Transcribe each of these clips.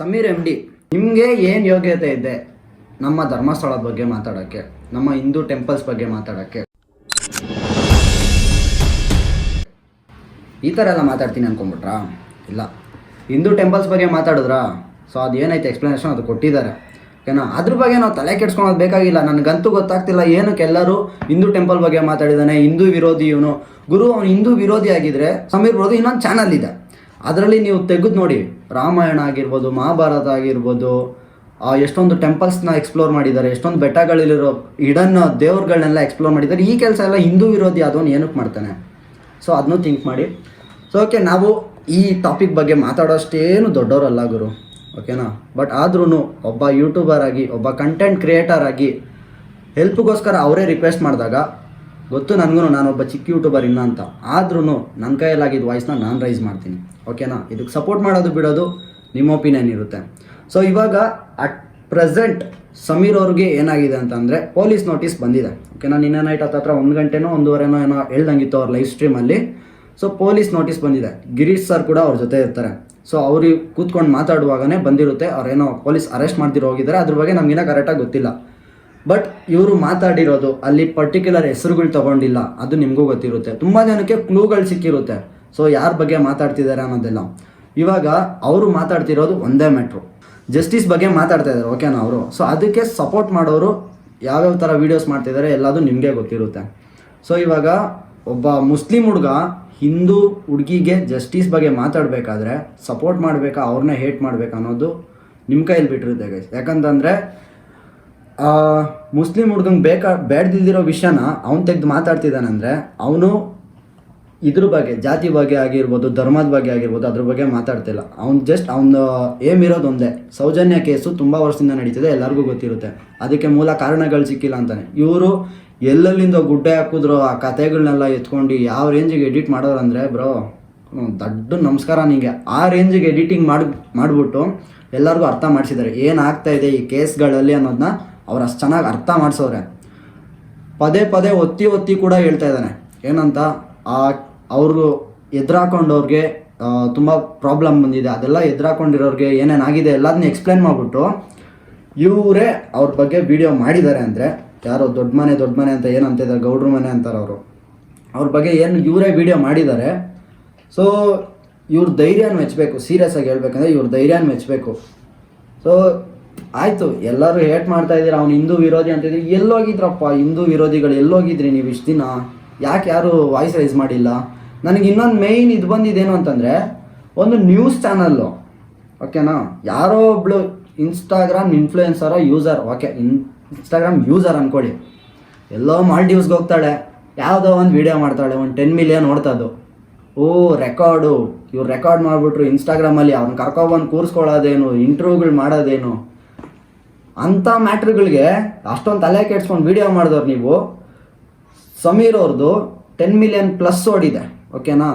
Sameer M D ನಿಮಗೆ ಏನು ಯೋಗ್ಯತೆ ಇದೆ? ನಮ್ಮ ಧರ್ಮಸ್ಥಳದ ಬಗ್ಗೆ ಮಾತಾಡೋಕ್ಕೆ, ನಮ್ಮ ಹಿಂದೂ ಟೆಂಪಲ್ಸ್ ಬಗ್ಗೆ ಮಾತಾಡೋಕ್ಕೆ. ಈ ಥರ ಎಲ್ಲ ಮಾತಾಡ್ತೀನಿ ಅಂದ್ಕೊಂಬಿಟ್ರಾ ಇಲ್ಲ. ಹಿಂದೂ ಟೆಂಪಲ್ಸ್ ಬಗ್ಗೆ ಮಾತಾಡಿದ್ರಾ? ಸೊ ಅದು ಏನೈತೆ ಎಕ್ಸ್ಪ್ಲನೇಷನ್ ಅದು ಕೊಟ್ಟಿದ್ದಾರೆ. ಓಕೆನಾ ಅದ್ರ ಬಗ್ಗೆ ನಾವು ತಲೆ ಕೆಡ್ಸ್ಕೊಳೋದು ಬೇಕಾಗಿಲ್ಲ. ನನಗಂತೂ ಗೊತ್ತಾಗ್ತಿಲ್ಲ ಏನಕ್ಕೆ ಎಲ್ಲರೂ ಹಿಂದೂ ಟೆಂಪಲ್ ಬಗ್ಗೆ ಮಾತಾಡಿದ್ದಾನೆ ಹಿಂದೂ ವಿರೋಧಿ ಇವನು. ಗುರು ಅವನು ಹಿಂದೂ ವಿರೋಧಿ ಆಗಿದ್ರೆ, ಸಮೀರ್ ಬರೋದು ಇನ್ನೊಂದು ಚಾನಲ್ ಇದೆ. ಅದರಲ್ಲಿ ನೀವು ತೆಗೆದು ನೋಡಿ, ರಾಮಾಯಣ ಆಗಿರ್ಬೋದು, ಮಹಾಭಾರತ ಆಗಿರ್ಬೋದು ಎಷ್ಟೊಂದು ಟೆಂಪಲ್ಸ್ನ ಎಕ್ಸ್ಪ್ಲೋರ್ ಮಾಡಿದ್ದಾರೆ, ಎಷ್ಟೊಂದು ಬೆಟ್ಟಗಳಲ್ಲಿರೋ ಇಡನ್ ದೇವ್ರುಗಳನ್ನೆಲ್ಲ ಎಕ್ಸ್ಪ್ಲೋರ್ ಮಾಡಿದ್ದಾರೆ, ಈ ಕೆಲಸ ಎಲ್ಲ ಹಿಂದೂ ವಿರೋಧಿ ಅದನ್ನು ಏನಕ್ಕೆ ಮಾಡ್ತಾನೆ? ಸೊ ಅದನ್ನೂ ಥಿಂಕ್ ಮಾಡಿ. ಸೊ ಓಕೆ ನಾವು ಈ ಟಾಪಿಕ್ ಬಗ್ಗೆ ಮಾತಾಡೋಷ್ಟೇನು ದೊಡ್ಡವರಲ್ಲ ಗುರು ಓಕೆನಾ ಬಟ್ ಆದ್ರೂ ಒಬ್ಬ ಯೂಟ್ಯೂಬರ್ ಆಗಿ, ಒಬ್ಬ ಕಂಟೆಂಟ್ ಕ್ರಿಯೇಟರ್ ಆಗಿ ಹೆಲ್ಪ್ಗೋಸ್ಕರ ಅವರೇ ರಿಕ್ವೆಸ್ಟ್ ಮಾಡಿದಾಗ, ಗೊತ್ತು ನನಗೂ ನಾನೊಬ್ಬ ಚಿಕ್ಕ ಯೂಟ್ಯೂಬರ್ ಇಲ್ಲ ಅಂತ ಆದ್ರೂ ನನ್ನ ಕೈಯಲ್ಲಾಗಿದ್ದ ವಾಯ್ಸ್ನ ನಾನು ರೈಸ್ ಮಾಡ್ತೀನಿ. ಓಕೆನಾ? ಇದಕ್ಕೆ ಸಪೋರ್ಟ್ ಮಾಡೋದು ಬಿಡೋದು ನಿಮ್ಮ ಒಪಿನಿಯನ್ ಇರುತ್ತೆ. ಸೊ ಇವಾಗ ಅಟ್ ಪ್ರೆಸೆಂಟ್ ಸಮೀರ್ ಅವ್ರಿಗೆ ಏನಾಗಿದೆ ಅಂತಂದರೆ ಪೊಲೀಸ್ ನೋಟಿಸ್ ಬಂದಿದೆ. ಓಕೆನಾ? ನಿನ್ನೆ ನೈಟ್ ಹತ್ತತ್ರ ಒಂದು ಗಂಟೆನೋ ಒಂದೂವರೆನೋ ಏನೋ ಹೇಳ್ದಂಗಿತ್ತು ಅವ್ರ ಲೈವ್ ಸ್ಟ್ರೀಮಲ್ಲಿ ಸೊ ಪೊಲೀಸ್ ನೋಟಿಸ್ ಬಂದಿದೆ. ಗಿರೀಶ್ ಸರ್ ಕೂಡ ಅವ್ರ ಜೊತೆ ಇರ್ತಾರೆ. ಸೊ ಅವ್ರಿಗೆ ಕೂತ್ಕೊಂಡು ಮಾತಾಡುವಾಗನೇ ಬಂದಿರುತ್ತೆ. ಅವ್ರೇನೋ ಪೊಲೀಸ್ ಅರೆಸ್ಟ್ ಮಾಡ್ತಿರೋ ಹೋಗಿದ್ದಾರೆ ಅದ್ರ ಬಗ್ಗೆ ನಮಗಿನ್ನ ಕರೆಕ್ಟಾಗಿ ಗೊತ್ತಿಲ್ಲ. ಬಟ್ ಇವರು ಮಾತಾಡಿರೋದು ಅಲ್ಲಿ ಪರ್ಟಿಕ್ಯುಲರ್ ಹೆಸರುಗಳು ತಗೊಂಡಿಲ್ಲ. ಅದು ನಿಮಗೂ ಗೊತ್ತಿರುತ್ತೆ. ತುಂಬ ಜನಕ್ಕೆ ಕ್ಲೂಗಳು ಸಿಕ್ಕಿರುತ್ತೆ. ಸೊ ಯಾರ ಬಗ್ಗೆ ಮಾತಾಡ್ತಿದ್ದಾರೆ ಅನ್ನೋದೆಲ್ಲ. ಇವಾಗ ಅವರು ಮಾತಾಡ್ತಿರೋದು ಒಂದೇ ಮೆಟ್ರು ಜಸ್ಟಿಸ್ ಬಗ್ಗೆ ಮಾತಾಡ್ತಾ ಇದ್ದಾರೆ ಓಕೆನಾ ಅವರು? ಸೊ ಅದಕ್ಕೆ ಸಪೋರ್ಟ್ ಮಾಡೋರು ಯಾವ್ಯಾವ ಥರ ವೀಡಿಯೋಸ್ ಮಾಡ್ತಿದ್ದಾರೆ ಎಲ್ಲದೂ ನಿಮಗೆ ಗೊತ್ತಿರುತ್ತೆ. ಸೊ ಇವಾಗ ಒಬ್ಬ ಮುಸ್ಲಿಂ ಹುಡುಗ ಹಿಂದೂ ಹುಡುಗಿಗೆ ಜಸ್ಟಿಸ್ ಬಗ್ಗೆ ಮಾತಾಡಬೇಕಾದ್ರೆ ಸಪೋರ್ಟ್ ಮಾಡಬೇಕಾ ಅವ್ರನ್ನ ಹೇಟ್ ಮಾಡಬೇಕಾ ಅನ್ನೋದು ನಿಮ್ಮ ಕೈಯಲ್ಲಿ ಬಿಟ್ಟಿರುತ್ತೆ ಗೈಸ್ ಯಾಕಂತಂದರೆ ಮುಸ್ಲಿಂ ಹುಡುಗಂಗೆ ಬೇಕಾ ಬೇಡದಿದ್ದಿರೋ ವಿಷಯನ ಅವ್ನು ತೆಗೆದು ಮಾತಾಡ್ತಿದ್ದಾನಂದರೆ, ಅವನು ಇದ್ರ ಬಗ್ಗೆ, ಜಾತಿ ಬಗ್ಗೆ ಆಗಿರ್ಬೋದು, ಧರ್ಮದ ಬಗ್ಗೆ ಆಗಿರ್ಬೋದು, ಅದ್ರ ಬಗ್ಗೆ ಮಾತಾಡ್ತಿಲ್ಲ ಅವ್ನು ಜಸ್ಟ್ ಅವ್ನ ಏಮ್ ಇರೋದು ಒಂದೇ. ಸೌಜನ್ಯ ಕೇಸು ತುಂಬ ವರ್ಷದಿಂದ ನಡೀತಿದೆ, ಎಲ್ಲರಿಗೂ ಗೊತ್ತಿರುತ್ತೆ. ಅದಕ್ಕೆ ಮೂಲ ಕಾರಣಗಳು ಸಿಕ್ಕಿಲ್ಲ ಅಂತಾನೆ. ಇವರು ಎಲ್ಲೆಲ್ಲಿಂದ ಗುಡ್ಡೆ ಹಾಕಿದ್ರು, ಆ ಕಥೆಗಳನ್ನೆಲ್ಲ ಎತ್ಕೊಂಡು ಯಾವ ರೇಂಜಿಗೆ ಎಡಿಟ್ ಮಾಡೋರಂದ್ರೆ ಬ್ರೋ ದೊಡ್ಡ ನಮಸ್ಕಾರ ನಿಮಗೆ ಆ ರೇಂಜಿಗೆ ಎಡಿಟಿಂಗ್ ಮಾಡಿ, ಮಾಡಿಬಿಟ್ಟು ಎಲ್ಲರಿಗೂ ಅರ್ಥ ಮಾಡಿಸಿದ್ದಾರೆ ಏನು ಆಗ್ತಾ ಇದೆ ಈ ಕೇಸ್ಗಳಲ್ಲಿ ಅನ್ನೋದನ್ನ ಅವ್ರು ಅಷ್ಟು ಚೆನ್ನಾಗಿ ಅರ್ಥ ಮಾಡಿಸೋರೆ ಪದೇ ಪದೇ ಒತ್ತಿ ಒತ್ತಿ ಕೂಡ ಹೇಳ್ತಾ ಇದ್ದಾನೆ. ಏನಂತ, ಆ ಅವರು ಎದುರಾಕೊಂಡವ್ರಿಗೆ ತುಂಬ ಪ್ರಾಬ್ಲಮ್ ಬಂದಿದೆ. ಅದೆಲ್ಲ ಎದುರಾಕೊಂಡಿರೋರಿಗೆ ಏನೇನಾಗಿದೆ ಎಲ್ಲದನ್ನ ಎಕ್ಸ್ಪ್ಲೇನ್ ಮಾಡಿಬಿಟ್ಟು ಇವರೇ ಅವ್ರ ಬಗ್ಗೆ ವಿಡಿಯೋ ಮಾಡಿದ್ದಾರೆ ಅಂದರೆ, ಯಾರೋ ದೊಡ್ಡ ಮನೆ ದೊಡ್ಡ ಮನೆ ಅಂತ ಏನು ಅಂತಿದ್ದಾರೆ, ಗೌಡ್ರ ಮನೆ ಅಂತಾರೆ ಅವರು. ಅವ್ರ ಬಗ್ಗೆ ಏನು ಇವರೇ ವಿಡಿಯೋ ಮಾಡಿದ್ದಾರೆ. ಸೊ ಇವ್ರ ಧೈರ್ಯನ ಮೆಚ್ಚಬೇಕು ಸೀರಿಯಸ್ ಆಗಿ ಹೇಳ್ಬೇಕಂದ್ರೆ ಇವ್ರ ಧೈರ್ಯನ ಮೆಚ್ಚಬೇಕು ಸೊ ಆಯಿತು, ಎಲ್ಲರೂ ಹೇಟ್ ಮಾಡ್ತಾ ಇದ್ದೀರ, ಅವ್ನು ಹಿಂದೂ ವಿರೋಧಿ ಅಂತಿದ್ದೀರಿ ಎಲ್ಲೋಗಿದ್ರಪ್ಪ ಹಿಂದೂ ವಿರೋಧಿಗಳು ಎಲ್ಲೋಗಿದ್ರಿ ನೀವು ಇಷ್ಟು ದಿನ? ಯಾಕೆ ಯಾರು ವಾಯ್ಸ್ ರೈಸ್ ಮಾಡಿಲ್ಲ? ನನಗೆ ಇನ್ನೊಂದು ಮೇಯ್ನ್ ಇದು ಬಂದಿದ್ದೇನು ಅಂತಂದರೆ, ಒಂದು ನ್ಯೂಸ್ ಚಾನಲ್ಲು ಓಕೆನಾ ಯಾರೋ ಒಬ್ಳು Instagram ಇನ್ಫ್ಲೂಯೆನ್ಸರೋ user okay in Instagram user ಅಂದ್ಕೊಳ್ಳಿ ಎಲ್ಲೋ ಮಾಲ್ಡೀವ್ಸ್ಗೆ ಹೋಗ್ತಾಳೆ. ಯಾವುದೋ ಒಂದು ವೀಡಿಯೋ ಮಾಡ್ತಾಳೆ, ಒಂದು ಟೆನ್ ಮಿಲಿಯನ್ ನೋಡ್ತದ್ದು. ಓ ರೆಕಾರ್ಡು ಇವ್ರು ರೆಕಾರ್ಡ್ ಮಾಡಿಬಿಟ್ರು ಇನ್ಸ್ಟಾಗ್ರಾಮಲ್ಲಿ ಅವ್ನು ಕರ್ಕೊಬಂದು ಕೂರಿಸ್ಕೊಳ್ಳೋದೇನು ಇಂಟರ್ವ್ಯೂಗಳು ಮಾಡೋದೇನು. ಅಂಥ ಮ್ಯಾಟ್ರ್ಗಳಿಗೆ ಅಷ್ಟೊಂದು ತಲೆ ಕೆಡ್ಸ್ಕೊಂಡು ವೀಡಿಯೋ ಮಾಡಿದವ್ರು ನೀವು. ಸಮೀರ್ ಅವ್ರದ್ದು ಟೆನ್ ಮಿಲಿಯನ್ ಪ್ಲಸ್ ಓಡಿದೆ. ಓಕೆನಾ?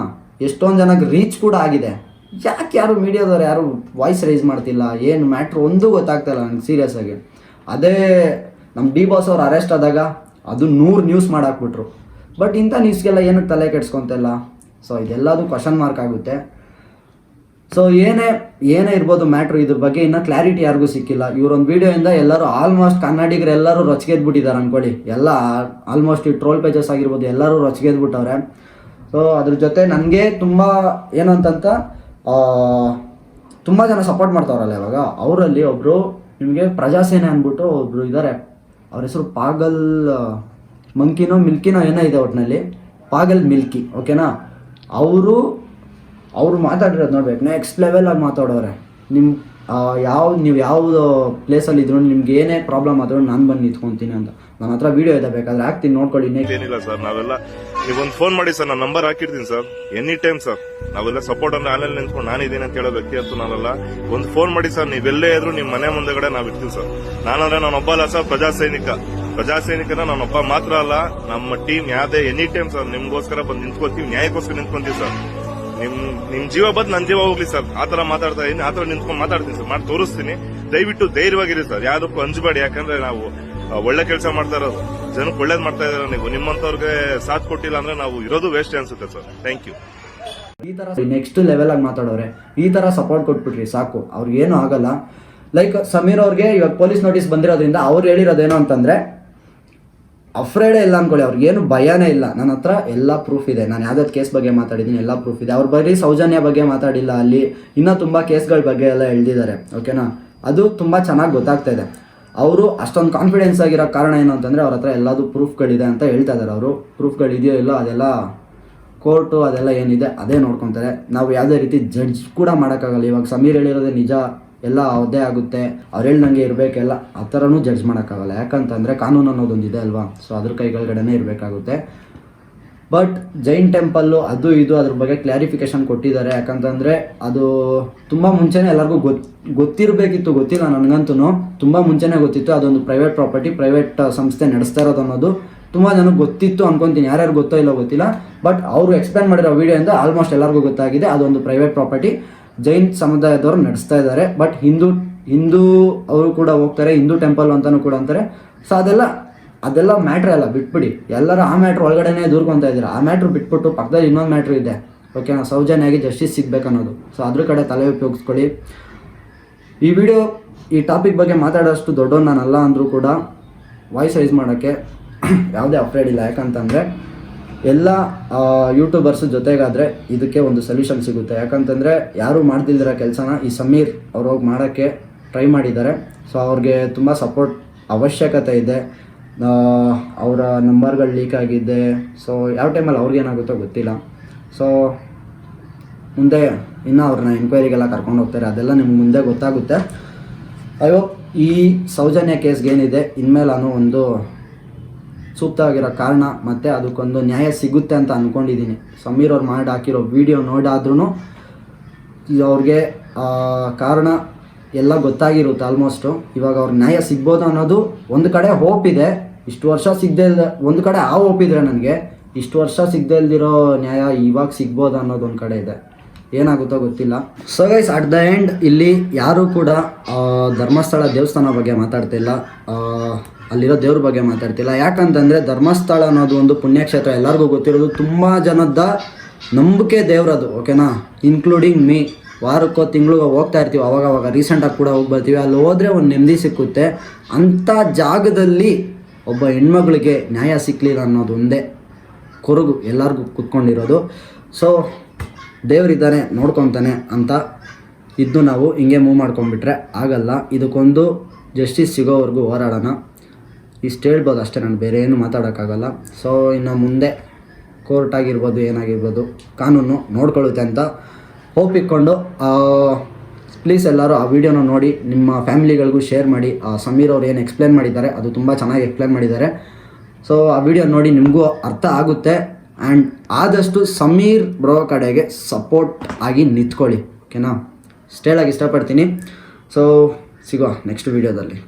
ಎಷ್ಟೊಂದು ಜನಕ್ಕೆ ರೀಚ್ ಕೂಡ ಆಗಿದೆ. ಯಾಕೆ ಯಾರು ಮೀಡಿಯಾದವ್ರು ಯಾರು ವಾಯ್ಸ್ ರೈಸ್ ಮಾಡ್ತಿಲ್ಲ? ಏನು ಮ್ಯಾಟ್ರ್ ಒಂದೂ ಗೊತ್ತಾಗ್ತಾಯಿಲ್ಲ ನನಗೆ ಸೀರಿಯಸ್ ಆಗಿ. ಅದೇ ನಮ್ಮ ಡಿ ಬಾಸ್ ಅವ್ರು ಅರೆಸ್ಟ್ ಆದಾಗ ಅದು ನೂರು ನ್ಯೂಸ್ ಮಾಡಾಕ್ಬಿಟ್ರು. ಬಟ್ ಇಂಥ ನ್ಯೂಸ್ಗೆಲ್ಲ ಏನಕ್ಕೆ ತಲೆ ಕೆಡ್ಸ್ಕೊತಿಲ್ಲ? ಸೊ ಇದೆಲ್ಲದು ಕ್ವಶನ್ ಮಾರ್ಕ್ ಆಗುತ್ತೆ. ಸೊ ಏನೇ ಏನೇ ಇರ್ಬೋದು ಮ್ಯಾಟ್ರ್ ಇದ್ರ ಬಗ್ಗೆ ಇನ್ನೂ ಕ್ಲಾರಿಟಿ ಯಾರಿಗೂ ಸಿಕ್ಕಿಲ್ಲ. ಇವ್ರೊಂದು ವಿಡಿಯೋಯಿಂದ ಎಲ್ಲರೂ ಆಲ್ಮೋಸ್ಟ್ ಕನ್ನಡಿಗರು ಎಲ್ಲರೂ ರೊಚ್ಗೆದ್ಬಿಟ್ಟಿದ್ದಾರೆ ಅನ್ಕೊಳ್ಳಿ. ಎಲ್ಲ ಆಲ್ಮೋಸ್ಟ್ ಈ ಟ್ರೋಲ್ ಪೇಜಸ್ ಆಗಿರ್ಬೋದು ಎಲ್ಲರೂ ರೊಚ್ಗೆದ್ಬಿಟ್ಟವ್ರೆ. ಸೊ ಅದ್ರ ಜೊತೆ ನನಗೆ ತುಂಬ ಏನು ಅಂತಂತ ತುಂಬ ಜನ ಸಪೋರ್ಟ್ ಮಾಡ್ತಾವ್ರಲ್ಲ ಇವಾಗ. ಅವರಲ್ಲಿ ಒಬ್ಬರು ನಿಮಗೆ ಪ್ರಜಾಸೇನೆ ಅಂದ್ಬಿಟ್ಟು ಒಬ್ಬರು ಇದ್ದಾರೆ ಅವ್ರ ಹೆಸರು ಪಾಗಲ್ ಮಂಕಿನೋ ಮಿಲ್ಕಿನೋ ಏನೋ ಇದೆ ಒಟ್ಟಿನಲ್ಲಿ ಪಾಗಲ್ ಮಿಲ್ಕಿ ಓಕೆನಾ ಅವರು ಅವರು ಮಾತಾಡಿರೋದು ನೋಡ್ಬೇಕು. ನೆಕ್ಸ್ಟ್ ಲೆವೆಲಾಗಿ ಮಾತಾಡೋರೆ. ನಿಮ್ಮ ಯಾವ, ನೀವು ಯಾವುದು ಪ್ಲೇಸಲ್ಲಿ ಇದ್ರು ನಿಮ್ಗೆ ಏನೇ ಪ್ರಾಬ್ಲಮ್ ಆದ್ರೂ ನಾನು ಬಂದು ನಿಂತ್ಕೊತೀನಿ ಅಂತ. ನನ್ನ ಹತ್ರ ವಿಡಿಯೋ ಇದೆ ಬೇಕಾದ್ರೆ ಹಾಕ್ತೀನಿ, ನೋಡ್ಕೊಳ್ಳಿ ಏನಿಲ್ಲ ಸರ್, ನಾವೆಲ್ಲ ನೀವೊಂದು ಫೋನ್ ಮಾಡಿ ಸರ್, ನಾನು ನಂಬರ್ ಹಾಕಿರ್ತೀನಿ ಸರ್. Any time sir. ನಾವೆಲ್ಲ ಸಪೋರ್ಟ್ ಅಂದ್ರೆ ಆನ್ಲೈನ್ ನಿಂತ್ಕೊಂಡು ನಾನಿದ್ದೀನಿ ಅಂತ ಹೇಳೋ ವ್ಯಕ್ತಿ ಅಂತೂ ನಾನಲ್ಲ. ಒಂದು ಫೋನ್ ಮಾಡಿ ಸರ್, ನೀವೆಲ್ಲೇ ಇದ್ರು ನಿಮ್ಮ ಮನೆ ಮುಂದೆಗಡೆ ನಾವು ಇರ್ತೀವಿ ಸರ್. ನಾನಂದ್ರೆ ನಾನೊಬ್ಬ ಅಲ್ಲ ಸರ್, ಪ್ರಜಾ ಸೈನಿಕ. ಪ್ರಜಾ ಸೈನಿಕನ ನಾನೊಬ್ಬ ಮಾತ್ರ ಅಲ್ಲ, ನಮ್ಮ ಟೀಮ್ ಯಾವ್ದೇ ಎನಿ ಟೈಮ್ ಸರ್, ನಿಮ್ಗೋಸ್ಕರ ಬಂದು ನಿಂತ್ಕೊತೀವಿ ನ್ಯಾಯಕ್ಕೋಸ್ಕರ ನಿಂತ್ಕೊಂತೀವಿ ಸರ್. ನಿಮ್ ನಿಮ್ ಜೀವ ಬಂದ್ ನನ್ ಜೀವ ಹೋಗ್ಲಿ ಸರ್. ಆತರ ಮಾತಾಡ್ತಾ ಇದೀನಿ ಆತರ ನಿಂತ್ಕೊಂಡು ಮಾತಾಡ್ತೀನಿ ಸರ್. ಮಾಡಿ ತೋರಿಸ್ತೀನಿ. ದಯವಿಟ್ಟು ಧೈರ್ಯವಾಗಿರಿ ಸರ್. ಯಾವ್ದಕ್ಕೂ ಅಂಜಬೇಡಿ, ಯಾಕಂದ್ರೆ ನಾವು ಒಳ್ಳೆ ಕೆಲಸ ಮಾಡ್ತಾ ಇರೋದು. ಜನಕ್ಕೆ ಒಳ್ಳೇದು ಮಾಡ್ತಾ ಇದ್ದಾರೆ ನೀವು? ನಿಮ್ಮಂತವ್ರಿಗೆ ಸಾಥ್ ಕೊಟ್ಟಿಲ್ಲ ಅಂದ್ರೆ ನಾವು ಇರೋದು ವೇಸ್ಟ್ ಅನ್ಸುತ್ತೆ ಸರ್ ಥ್ಯಾಂಕ್ ಯು ಈ ತರ ನೆಕ್ಸ್ಟ್ ಲೆವೆಲಾಗಿ ಮಾತಾಡೋರೆ. ಈ ತರ ಸಪೋರ್ಟ್ ಕೊಟ್ಬಿಟ್ರಿ, ಸಾಕು. ಅವ್ರಿಗೇನು ಆಗಲ್ಲ. ಲೈಕ್ ಸಮೀರ್ ಅವ್ರಿಗೆ ಇವಾಗ ಪೊಲೀಸ್ ನೋಟಿಸ್ ಬಂದಿರೋದ್ರಿಂದ ಅವ್ರು ಹೇಳಿರೋದೇನು ಅಂತಂದ್ರೆ, ಅಫ್ರೇಡೇ ಇಲ್ಲ ಅನ್ಕೊಳ್ಳಿ ಅವ್ರಿಗೇನು ಭಯನೇ ಇಲ್ಲ. ನನ್ನ ಹತ್ರ ಎಲ್ಲ ಪ್ರೂಫ್ ಇದೆ. ನಾನು ಯಾವ್ದಾದ್ರು ಕೇಸ್ ಬಗ್ಗೆ ಮಾತಾಡಿದ್ದೀನಿ, ಎಲ್ಲ ಪ್ರೂಫ್ ಇದೆ. ಅವ್ರ ಬರೀ ಸೌಜನ್ಯ ಬಗ್ಗೆ ಮಾತಾಡಿಲ್ಲ ಅಲ್ಲಿ. ಇನ್ನೂ ತುಂಬ ಕೇಸ್ಗಳ ಬಗ್ಗೆ ಎಲ್ಲ ಹೇಳ್ದಿದ್ದಾರೆ. ಓಕೆನಾ ಅದು ತುಂಬ ಚೆನ್ನಾಗಿ ಗೊತ್ತಾಗ್ತಾ ಇದೆ. ಅವರು ಅಷ್ಟೊಂದು ಕಾನ್ಫಿಡೆನ್ಸ್ ಆಗಿರೋ ಕಾರಣ ಏನು ಅಂತಂದರೆ ಅವ್ರ ಹತ್ರ ಎಲ್ಲದು ಪ್ರೂಫ್ಗಳಿದೆ ಅಂತ ಹೇಳ್ತಾ ಇದ್ದಾರೆ ಅವರು. ಪ್ರೂಫ್ಗಳು ಇದೆಯೋ ಇಲ್ಲೋ ಅದೆಲ್ಲ ಕೋರ್ಟು ಅದೆಲ್ಲ ಏನಿದೆ ಅದೇ ನೋಡ್ಕೊತಾರೆ. ನಾವು ಯಾವುದೇ ರೀತಿ ಜಡ್ಜ್ ಕೂಡ ಮಾಡೋಕ್ಕಾಗಲ್ಲ. ಇವಾಗ ಸಮೀರ್ ಹೇಳಿರೋದೇ ನಿಜ, ಎಲ್ಲ ಅದೇ ಆಗುತ್ತೆ. ಅವ್ರು ಹೇಳ್ದಂಗೆ ಇರಬೇಕೆಲ್ಲ, ಆ ಥರನೂ ಜಡ್ಜ್ ಮಾಡೋಕ್ಕಾಗಲ್ಲ. ಯಾಕಂತಂದರೆ ಕಾನೂನು ಅನ್ನೋದೊಂದು ಇದೆ ಅಲ್ವಾ? ಸೊ ಅದ್ರ ಕೈಗಳಗಡೆನೇ ಇರಬೇಕಾಗುತ್ತೆ. ಬಟ್ ಜೈನ್ ಟೆಂಪಲ್ಲು ಅದು ಇದು ಅದ್ರ ಬಗ್ಗೆ ಕ್ಲಾರಿಫಿಕೇಶನ್ ಕೊಟ್ಟಿದ್ದಾರೆ. ಯಾಕಂತಂದರೆ ಅದು ತುಂಬ ಮುಂಚೆನೇ ಎಲ್ಲರಿಗೂ ಗೊತ್, ಗೊತ್ತಿರಬೇಕಿತ್ತು, ಗೊತ್ತಿಲ್ಲ ನನಗಂತೂ ತುಂಬ ಮುಂಚೆನೇ ಗೊತ್ತಿತ್ತು. ಅದೊಂದು ಪ್ರೈವೇಟ್ ಪ್ರಾಪರ್ಟಿ ಪ್ರೈವೇಟ್ ಸಂಸ್ಥೆ ನಡೆಸ್ತಾ ಇರೋದು ಅನ್ನೋದು ತುಂಬ ನನಗೆ ಗೊತ್ತಿತ್ತು ಅನ್ಕೊಂತೀನಿ. ಯಾರ್ಯಾರು ಗೊತ್ತೋ ಇಲ್ಲೋ ಗೊತ್ತಿಲ್ಲ. ಬಟ್ ಅವರು ಎಕ್ಸ್ಪ್ಲೇನ್ ಮಾಡಿರೋ ವೀಡಿಯೋಯಿಂದ ಆಲ್ಮೋಸ್ಟ್ ಎಲ್ಲರಿಗೂ ಗೊತ್ತಾಗಿದೆ. ಅದೊಂದು ಪ್ರೈವೇಟ್ ಪ್ರಾಪರ್ಟಿ ಜೈನ್ ಸಮುದಾಯದವರು ನಡೆಸ್ತಾ ಇದ್ದಾರೆ. ಬಟ್ ಹಿಂದೂ ಹಿಂದೂ ಅವರು ಕೂಡ ಹೋಗ್ತಾರೆ. ಹಿಂದೂ ಟೆಂಪಲ್ ಅಂತಲೂ ಕೂಡ ಅಂತಾರೆ. ಸೊ ಅದೆಲ್ಲ ಅದೆಲ್ಲ ಮ್ಯಾಟ್ರ್ ಅಲ್ಲ, ಬಿಟ್ಬಿಡಿ. ಎಲ್ಲರ ಆ ಮ್ಯಾಟ್ರ್ ಒಳಗಡೆನೇ ದೂರ್ಕೊಂತ ಇದ್ದೀರಾ. ಆ ಮ್ಯಾಟ್ರ್ ಬಿಟ್ಬಿಟ್ಟು ಪಕ್ಕದಲ್ಲಿ ಇನ್ನೊಂದು ಮ್ಯಾಟ್ರ್ ಇದೆ. ಓಕೆನಾ ಸೌಜನ್ಯಾಗಿ ಜಸ್ಟಿಸ್ ಸಿಗ್ಬೇಕು ಅನ್ನೋದು ಸೊ ಅದ್ರ ಕಡೆ ತಲೆ ಉಪಯೋಗಿಸ್ಕೊಳ್ಳಿ. ಈ ವಿಡಿಯೋ ಈ ಟಾಪಿಕ್ ಬಗ್ಗೆ ಮಾತಾಡೋಷ್ಟು ದೊಡ್ಡವನು ನಾನಲ್ಲ ಅಂದರೂ ಕೂಡ ವಾಯ್ಸ್ ರೈಸ್ ಮಾಡೋಕ್ಕೆ ಯಾವುದೇ ಅಪ್ರೇಡ್ ಇಲ್ಲ. ಯಾಕಂತಂದರೆ, ಎಲ್ಲ ಯೂಟ್ಯೂಬರ್ಸ್ ಜೊತೆಗಾದರೆ ಇದಕ್ಕೆ ಒಂದು ಸೊಲ್ಯೂಷನ್ ಸಿಗುತ್ತೆ. ಯಾಕಂತಂದರೆ, ಯಾರು ಮಾಡ್ತಿಲ್ದಿರೋ ಕೆಲಸನ ಈ ಸಮೀರ್ ಅವ್ರು ಹೋಗಿ ಮಾಡೋಕ್ಕೆ ಟ್ರೈ ಮಾಡಿದ್ದಾರೆ. ಸೊ ಅವ್ರಿಗೆ ತುಂಬ ಸಪೋರ್ಟ್ ಅವಶ್ಯಕತೆ ಇದೆ. ಅವರ ನಂಬರ್ಗಳು ಲೀಕ್ ಆಗಿದೆ ಸೊ ಯಾವ ಟೈಮಲ್ಲಿ ಅವ್ರಿಗೇನಾಗುತ್ತೋ ಗೊತ್ತಿಲ್ಲ. ಸೊ ಮುಂದೆ ಇನ್ನು ಅವ್ರನ್ನ ಎಂಕ್ವೈರಿಗೆಲ್ಲ ಕರ್ಕೊಂಡು ಹೋಗ್ತಾರೆ. ಅದೆಲ್ಲ ನಿಮ್ಗೆ ಮುಂದೆ ಗೊತ್ತಾಗುತ್ತೆ. ಅಯ್ಯೋ ಈ ಸೌಜನ್ಯ ಕೇಸ್ಗೇನಿದೆ ಏನಿದೆ ಇನ್ಮೇಲಾನು ಒಂದು ಸೂಕ್ತವಾಗಿರೋ ಕಾರಣ ಮತ್ತು ಅದಕ್ಕೊಂದು ನ್ಯಾಯ ಸಿಗುತ್ತೆ ಅಂತ ಅಂದ್ಕೊಂಡಿದ್ದೀನಿ ಸಮೀರ್ ಅವ್ರು ಮಾಡಿ ಹಾಕಿರೋ ವಿಡಿಯೋ ನೋಡಾದ್ರೂ ಅವ್ರಿಗೆ ಆ, ಕಾರಣ ಎಲ್ಲ ಗೊತ್ತಾಗಿರುತ್ತೆ ಆಲ್ಮೋಸ್ಟು ಇವಾಗ ಅವ್ರ ನ್ಯಾಯ ಸಿಗ್ಬೋದು ಅನ್ನೋದು ಒಂದು ಕಡೆ ಹೋಪ್ ಇದೆ. ಇಷ್ಟು ವರ್ಷ ಸಿಗದೆ ಇಲ್ಲ ಒಂದು ಕಡೆ ಆ ಒಪ್ಪಿದ್ರೆ ನನಗೆ, ಇಷ್ಟು ವರ್ಷ ಸಿಗದೆ ಇಲ್ದಿರೋ ನ್ಯಾಯ ಇವಾಗ ಸಿಗ್ಬೋದು ಅನ್ನೋದು ಒಂದು ಕಡೆ ಇದೆ. ಏನಾಗುತ್ತೋ ಗೊತ್ತಿಲ್ಲ. So guys at the end ಇಲ್ಲಿ ಯಾರೂ ಕೂಡ ಧರ್ಮಸ್ಥಳ ದೇವಸ್ಥಾನ ಬಗ್ಗೆ ಮಾತಾಡ್ತಿಲ್ಲ ಅಲ್ಲಿರೋ ದೇವ್ರ ಬಗ್ಗೆ ಮಾತಾಡ್ತಿಲ್ಲ ಯಾಕಂತಂದರೆ ಧರ್ಮಸ್ಥಳ ಅನ್ನೋದು ಒಂದು ಪುಣ್ಯಕ್ಷೇತ್ರ, ಎಲ್ಲರಿಗೂ ಗೊತ್ತಿರೋದು ತುಂಬ ಜನದ ನಂಬಿಕೆ ದೇವ್ರದು, ಓಕೆನಾ? ಇನ್ಕ್ಲೂಡಿಂಗ್ ಮೀ ವಾರಕ್ಕೋ ತಿಂಗಳಿಗೋ ಹೋಗ್ತಾ ಇರ್ತೀವಿ, ಅವಾಗವಾಗ. ಅವಾಗ ರೀಸೆಂಟಾಗಿ ಕೂಡ ಹೋಗಿ ಬರ್ತೀವಿ. ಅಲ್ಲಿ ಹೋದರೆ ಒಂದು ನೆಮ್ಮದಿ ಸಿಕ್ಕುತ್ತೆ. ಅಂಥ ಜಾಗದಲ್ಲಿ ಒಬ್ಬ ಹೆಣ್ಮಗಳಿಗೆ ನ್ಯಾಯ ಸಿಕ್ಕಲಿಲ್ಲ ಅನ್ನೋದು ಒಂದೇ ಕೊರಗು ಎಲ್ಲರಿಗೂ ಕುತ್ಕೊಂಡಿರೋದು. ಸೊ ದೇವರಿದ್ದಾನೆ ನೋಡ್ಕೊತಾನೆ ಅಂತ ಇದ್ದು ನಾವು ಹಿಂಗೆ ಮೂವ್ ಮಾಡ್ಕೊಂಡ್ಬಿಟ್ರೆ ಆಗಲ್ಲ. ಇದಕ್ಕೊಂದು ಜಸ್ಟಿಸ್ ಸಿಗೋವರೆಗೂ ಹೋರಾಡೋಣ. ಇಷ್ಟು ಹೇಳ್ಬೋದು ಅಷ್ಟೇ ನಾನು, ಬೇರೆ ಏನು ಮಾತಾಡೋಕ್ಕಾಗಲ್ಲ. ಸೊ ಇನ್ನು ಮುಂದೆ ಕೋರ್ಟ್ ಆಗಿರ್ಬೋದು, ಏನಾಗಿರ್ಬೋದು, ಕಾನೂನು ನೋಡ್ಕೊಳ್ಳುತ್ತೆ ಅಂತ ಹೋಪ್ ಇಟ್ಕೊಂಡು ಪ್ಲೀಸ್ ಎಲ್ಲರೂ ಆ ವಿಡಿಯೋನ ನೋಡಿ, ನಿಮ್ಮ ಫ್ಯಾಮಿಲಿಗಳಿಗೂ ಶೇರ್ ಮಾಡಿ. ಆ ಸಮೀರ್ ಅವ್ರು ಏನು ಎಕ್ಸ್ಪ್ಲೇನ್ ಮಾಡಿದ್ದಾರೆ, ಅದು ತುಂಬ ಚೆನ್ನಾಗಿ ಎಕ್ಸ್ಪ್ಲೇನ್ ಮಾಡಿದ್ದಾರೆ. ಸೊ ಆ ವಿಡಿಯೋ ನೋಡಿ ನಿಮಗೂ ಅರ್ಥ ಆಗುತ್ತೆ. ಆ್ಯಂಡ್ ಆದಷ್ಟು ಸಮೀರ್ ಬ್ರೋ ಕಡೆಗೆ ಸಪೋರ್ಟ್ ಆಗಿ ನಿಂತ್ಕೊಳ್ಳಿ. ಓಕೆನಾ ಸ್ಟೇಳಾಗಿ ಇಷ್ಟಪಡ್ತೀನಿ. ಸೊ ಸಿಗುವ ನೆಕ್ಸ್ಟ್ ವಿಡಿಯೋದಲ್ಲಿ.